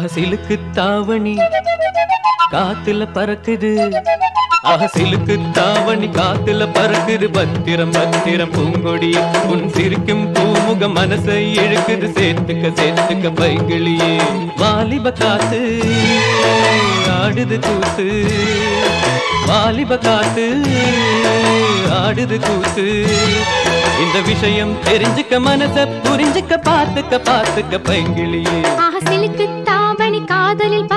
அகசிலுக்கு தாவணி காத்துல பறக்குது. அகசிலுக்கு தாவணி காத்துல பறக்குது. பத்திரம் பத்திரம் பூங்கொடி உன் சிரிக்கும் பூமுக மனசை இழுக்குது. சேர்த்துக்க சேர்த்துக்க பைகிளியே வாலிப காத்து ஆடுது கூத்து. வாலிப காத்து ஆடுது கூத்து. இந்த விஷயம் தெரிஞ்சுக்க மனச புரிஞ்சுக்க பார்த்துக்க பார்த்துக்க பைங்கிளியே ஆசிலுக்கு காதலில்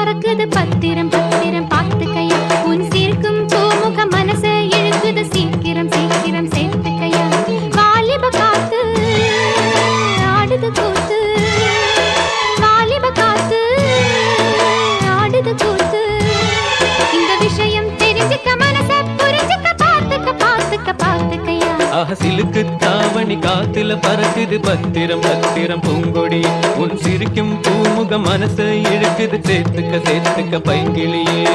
பார்த்துக்கையா அகசிலுக்கு தாவணி காத்துல பறக்குது. பத்திரம் பத்திரம் பூங்கொடி. உன் சிரிக்கும் பூமுக மனசை இழுக்குது. சேர்த்துக்க சேர்த்துக்க பைங்கிளியே.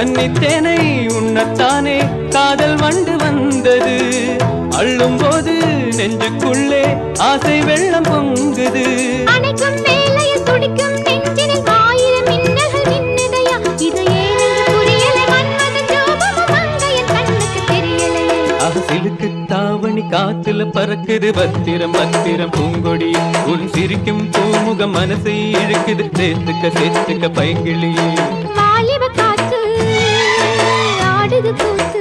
கன்னித்தேனை உண்ணத்தானே. காதல் வண்டு வந்தது. அள்ளும் போது நெஞ்சுக்குள்ளே ஆசை வெள்ளம் பொங்குது. அகசிலுக்கு தாவணி காத்துல பறக்குது. பத்திரம் பத்திரம் பூங்கொடி. உன் சிரிக்கும் பூமுக மனசை இழுக்குது. சேர்த்துக்க சேர்த்துக்க பைங்கிளியே. ஆடுது கூத்து.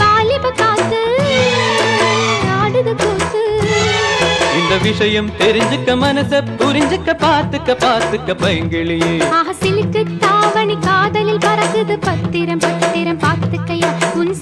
வாலிப காத்து ஆடுது கூத்து. இந்த விஷயம் தெரிஞ்சுக்க மனச புரிஞ்சுக்க பார்த்துக்க பார்த்துக்க பைங்கிளியே ஆசிலுக்கு தாவணி காதலில் பறக்குது பத்திரம் பத்திரம் பார்த்துக்கையா உன்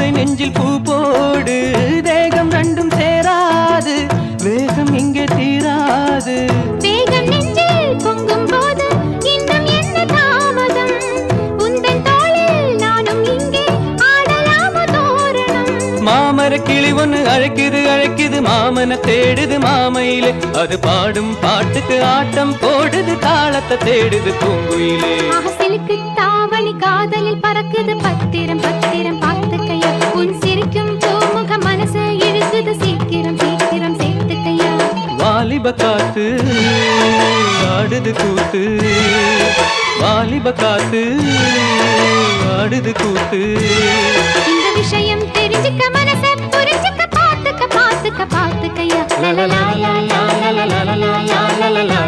ஆசை நெஞ்சில் பூ போடு. தேகம் ரெண்டும் சேராது. வேகம் இங்கே தீராது. வேகம் நெஞ்சில் பொங்கும் போது இன்னும் என்ன தாமதம்? உந்தன் தோளில் நானும் இங்கே ஆடலாமோ தோரணம்? மாமர கிளி ஒண்ணு அழைக்குது அழைக்குது. மாமன தேடுது மாமையிலே. அது பாடும் பாட்டுக்கு ஆட்டம் போடுது தாளத்தை தேடுது பூங்குயிலே. தாவணி காதலில் பறக்குது பத்திரம் பத்திரம். வாலிப காத்து ஆடுது கூத்து வாலிப காத்து ஆடுது கூத்து இந்த விஷயம் தெரிஞ்சுக்க மனச புரிஞ்சுக்க பாத்துக்க பாத்துக்க பாத்துக்கையா லலலா லலலா லலலா லலலா